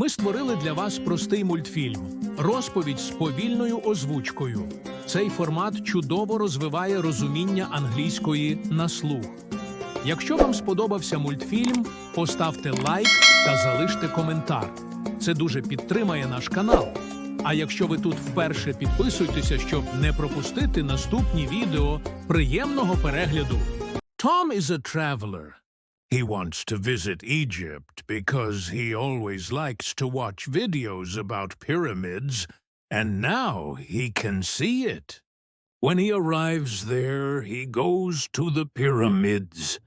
Ми створили для вас простий мультфільм, розповідь з повільною озвучкою. Цей формат чудово розвиває розуміння англійської на слух. Якщо вам сподобався мультфільм, поставте лайк та залиште коментар. Це дуже підтримає наш канал. А якщо ви тут вперше підписуйтеся, щоб не пропустити наступні відео, приємного перегляду. Tom is a traveler. He wants to visit Egypt because he always likes to watch videos about pyramids, and now he can see it. When he arrives there, he goes to the pyramids.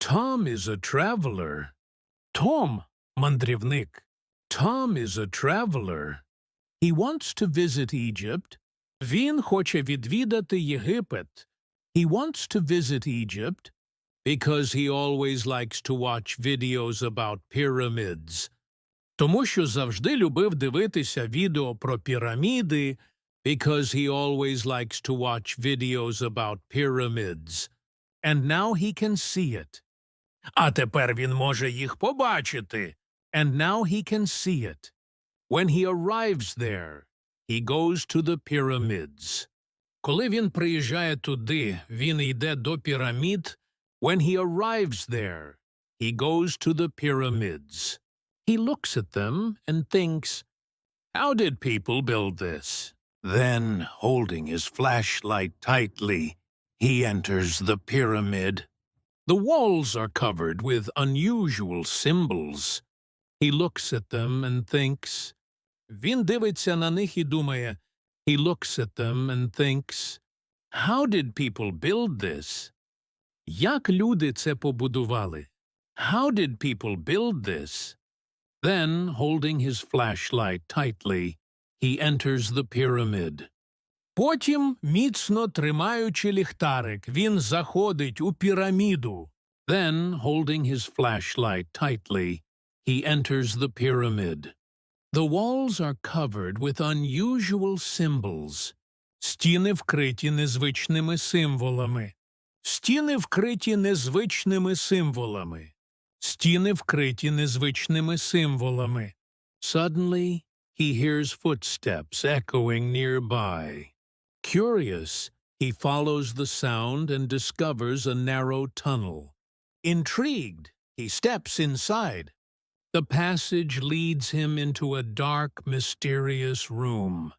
Tom is a traveler. Tom, мандрівник. Tom is a traveler. He wants to visit Egypt. Він хоче відвідати Єгипет. He wants to visit Egypt Because he always likes to watch videos about pyramids. Тому що завжди любив дивитися відео про піраміди because he always likes to watch videos about pyramids. And now he can see it. А тепер він може їх побачити. And now he can see it. When he arrives there, he goes to the pyramids. Коли він приїжджає туди, він йде до пірамід. When he arrives there, he goes to the pyramids. He looks at them and thinks, How did people build this? Then, holding his flashlight tightly, he enters the pyramid. The walls are covered with unusual symbols. He looks at them and thinks. Він дивиться на них і думає. He looks at them and thinks. How did people build this? Як люди це побудували? How did people build this? Then, holding his flashlight tightly, he enters the pyramid. Потім, міцно тримаючи ліхтарик, він заходить у піраміду. Then, holding his flashlight tightly, he enters the pyramid. The walls are covered with unusual symbols. Стіни вкриті незвичними символами. Стіни вкриті незвичними символами. Стіни вкриті незвичними символами. Suddenly, he hears footsteps echoing nearby. Curious, he follows the sound and discovers a narrow tunnel. Intrigued, he steps inside. The passage leads him into a dark, mysterious room.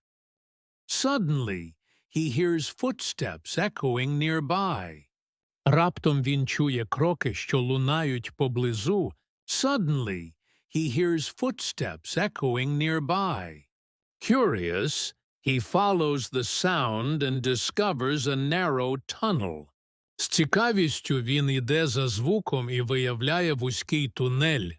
Suddenly, he hears footsteps echoing nearby. Раптом він чує кроки, що лунають поблизу. Suddenly, he hears footsteps echoing nearby. Curious, he follows the sound and discovers a narrow tunnel. З цікавістю він іде за звуком і виявляє вузький тунель.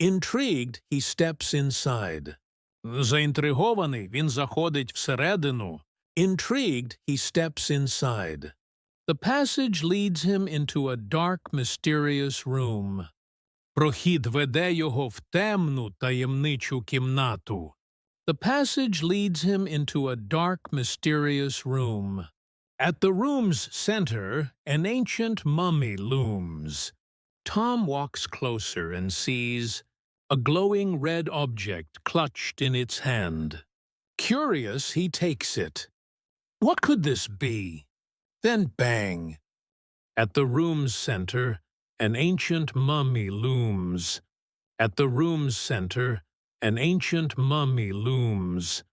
Intrigued, he steps inside. Заінтригований, він заходить всередину. Intrigued, he steps inside. The passage leads him into a dark, mysterious room. Прохід веде його в темну, таємничу кімнату. The passage leads him into a dark, mysterious room. At the room's center, an ancient mummy looms. Tom walks closer and sees a glowing red object clutched in its hand. Curious, he takes it. What could this be? Then bang! At the room's center, an ancient mummy looms. At the room's center, an ancient mummy looms.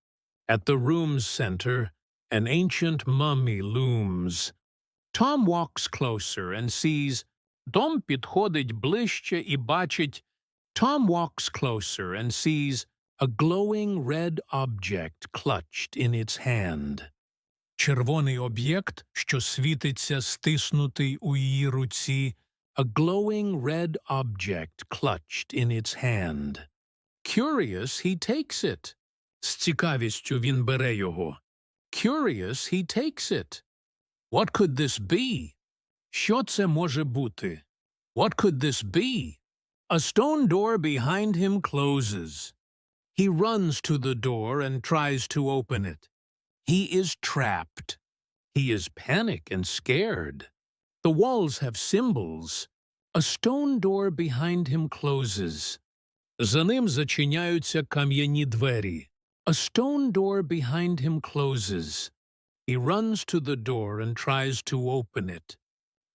At the room's center, an ancient mummy looms. Tom walks closer and sees. Том підходить ближче і бачить. Tom walks closer and sees a glowing red object clutched in its hand. Червоний об'єкт, що світиться стиснутий у її руці, a glowing red object clutched in its hand. Curious, he takes it. З цікавістю він бере його. Curious, he takes it. What could this be? Що це може бути? What could this be? A stone door behind him closes. He runs to the door and tries to open it. He is trapped. He is panic and scared. The walls have symbols. A stone door behind him closes. За ним зачиняються кам'яні двері. A stone door behind him closes. He runs to the door and tries to open it.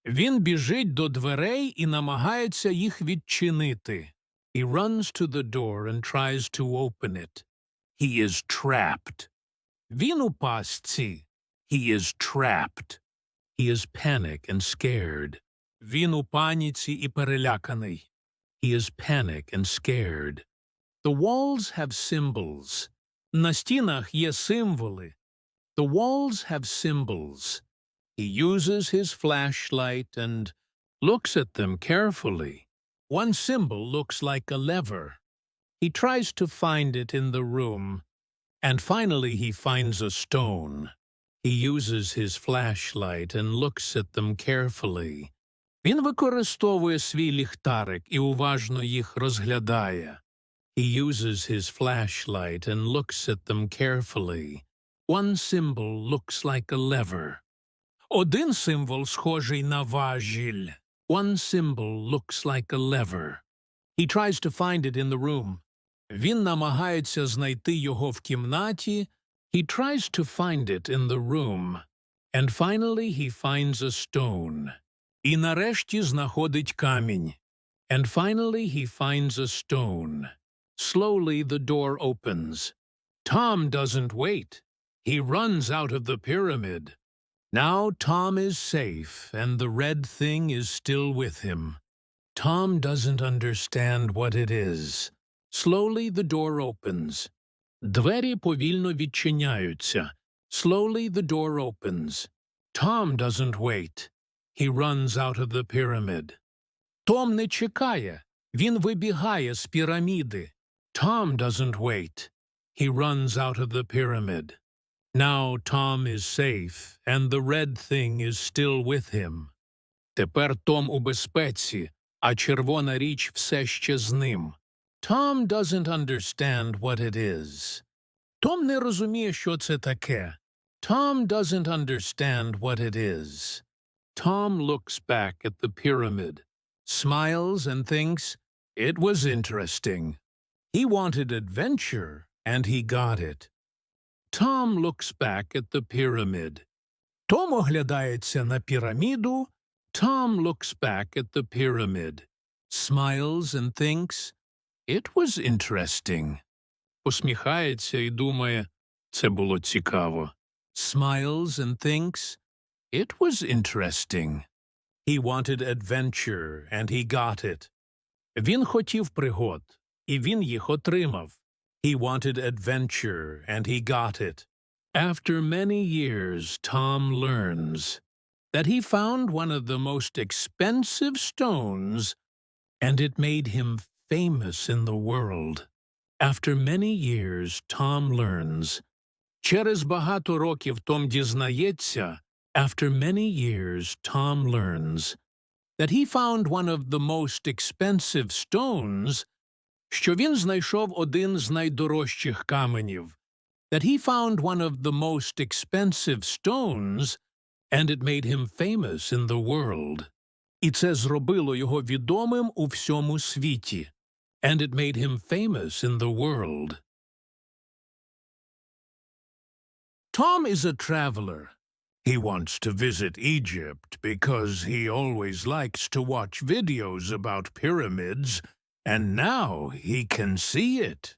Він біжить до дверей і намагається їх відчинити. He runs to the door and tries to open it. He is trapped. Він у пастці. He is trapped. He is panic and scared. Він у паніці і переляканий. He is panic and scared. The walls have symbols. На стінах є символи. The walls have symbols. He uses his flashlight and looks at them carefully. One symbol looks like a lever. He tries to find it in the room, and finally he finds a stone. He uses his flashlight and looks at them carefully. Він використовує свій ліхтарик і уважно їх розглядає. He uses his flashlight and looks at them carefully. One symbol looks like a lever. Один символ схожий на важіль. One symbol looks like a lever. He tries to find it in the room. Він намагається знайти його в кімнаті. He tries to find it in the room. And finally he finds a stone. І нарешті знаходить камінь. And finally he finds a stone. Slowly the door opens. Tom doesn't wait. He runs out of the pyramid. Now Tom is safe, and the red thing is still with him. Tom doesn't understand what it is. Slowly the door opens. Двері повільно відчиняються. Slowly the door opens. Tom doesn't wait. He runs out of the pyramid. Том не чекає. Він вибігає з піраміди. Tom doesn't wait. He runs out of the pyramid. Now Tom is safe, and the red thing is still with him. Тепер Том у безпеці, а червона річ все ще з ним. Tom doesn't understand what it is. Том не розуміє, що це таке. Tom doesn't understand what it is. Tom looks back at the pyramid, smiles and thinks, it was interesting. He wanted adventure, and he got it. Tom looks back at the pyramid. Том оглядається на піраміду. Tom looks back at the pyramid, smiles and thinks, it was interesting. Посміхається і думає, це було цікаво. Smiles and thinks, it was interesting. He wanted adventure, and he got it. Він хотів пригод, і він їх отримав. He wanted adventure, and he got it. After many years, Tom learns that he found one of the most expensive stones, and it made him famous in the world. After many years, Tom learns. Через багато років Том дізнається, after many years, Tom learns that he found one of the most expensive stones що він знайшов один з найдорожчих каменів, that he found one of the most expensive stones, and it made him famous in the world. І це зробило його відомим у всьому світі. And it made him famous in the world. Tom is a traveler. He wants to visit Egypt because he always likes to watch videos about pyramids and now he can see it.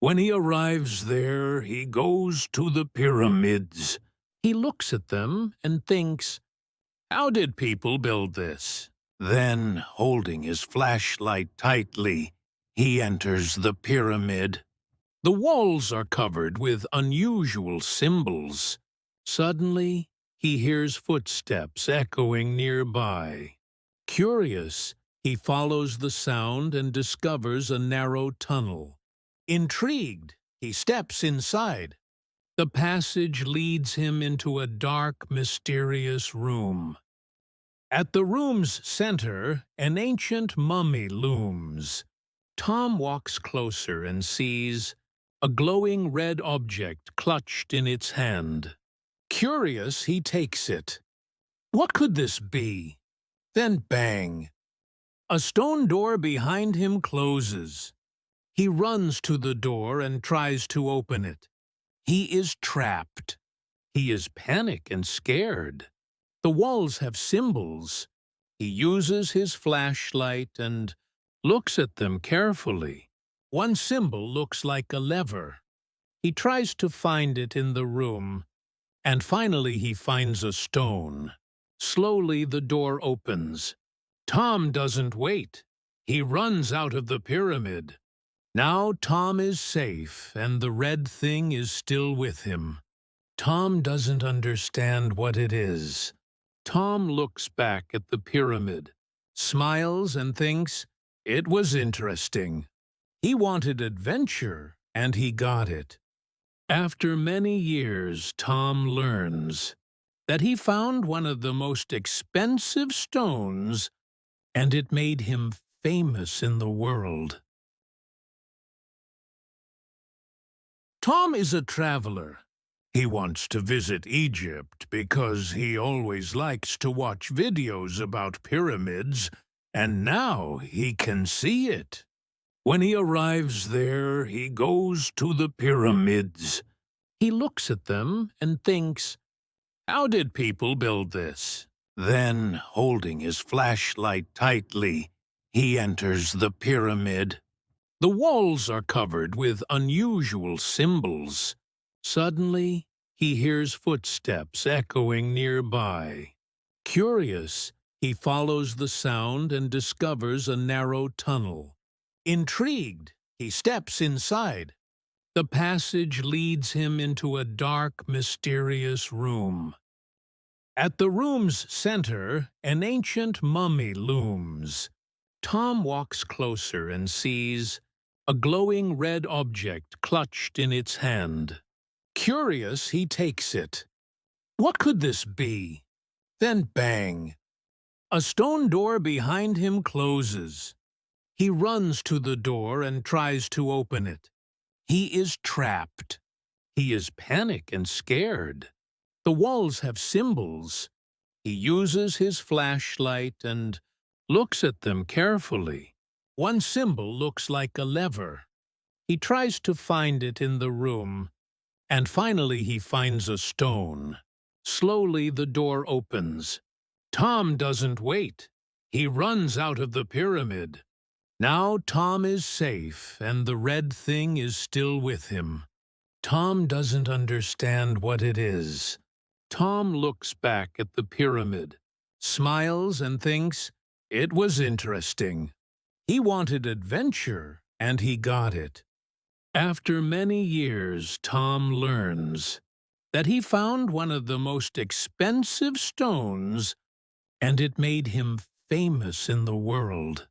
When he arrives there, he goes to the pyramids. He looks at them and thinks, how did people build this? Then, holding his flashlight tightly, he enters the pyramid. The walls are covered with unusual symbols. Suddenly, he hears footsteps echoing nearby. Curious, he follows the sound and discovers a narrow tunnel. Intrigued, he steps inside. The passage leads him into a dark, mysterious room. At the room's center, an ancient mummy looms. Tom walks closer and sees a glowing red object clutched in its hand. Curious, he takes it. What could this be? Then bang! A stone door behind him closes. He runs to the door and tries to open it. He is trapped. He is panic and scared. The walls have symbols. He uses his flashlight and looks at them carefully. One symbol looks like a lever. He tries to find it in the room, and finally he finds a stone. Slowly the door opens. Tom doesn't wait. He runs out of the pyramid. Now Tom is safe, and the red thing is still with him. Tom doesn't understand what it is. Tom looks back at the pyramid, smiles and thinks, it was interesting. He wanted adventure, and he got it. After many years, Tom learns that he found one of the most expensive stones, and it made him famous in the world. Tom is a traveler. He wants to visit Egypt because he always likes to watch videos about pyramids, and now he can see it. When he arrives there, he goes to the pyramids. He looks at them and thinks, how did people build this? Then, holding his flashlight tightly, he enters the pyramid. The walls are covered with unusual symbols. Suddenly, he hears footsteps echoing nearby. Curious, he follows the sound and discovers a narrow tunnel. Intrigued, he steps inside. The passage leads him into a dark, mysterious room. At the room's center, an ancient mummy looms. Tom walks closer and sees a glowing red object clutched in its hand. Curious, he takes it. What could this be? Then bang! A stone door behind him closes. He runs to the door and tries to open it. He is trapped. He is panic and scared. The walls have symbols. He uses his flashlight and looks at them carefully. One symbol looks like a lever. He tries to find it in the room, and finally he finds a stone. Slowly the door opens. Tom doesn't wait. He runs out of the pyramid. Now Tom is safe, and the red thing is still with him. Tom doesn't understand what it is. Tom looks back at the pyramid, smiles and thinks, it was interesting. He wanted adventure, and he got it. After many years, Tom learns that he found one of the most expensive stones, and it made him famous in the world.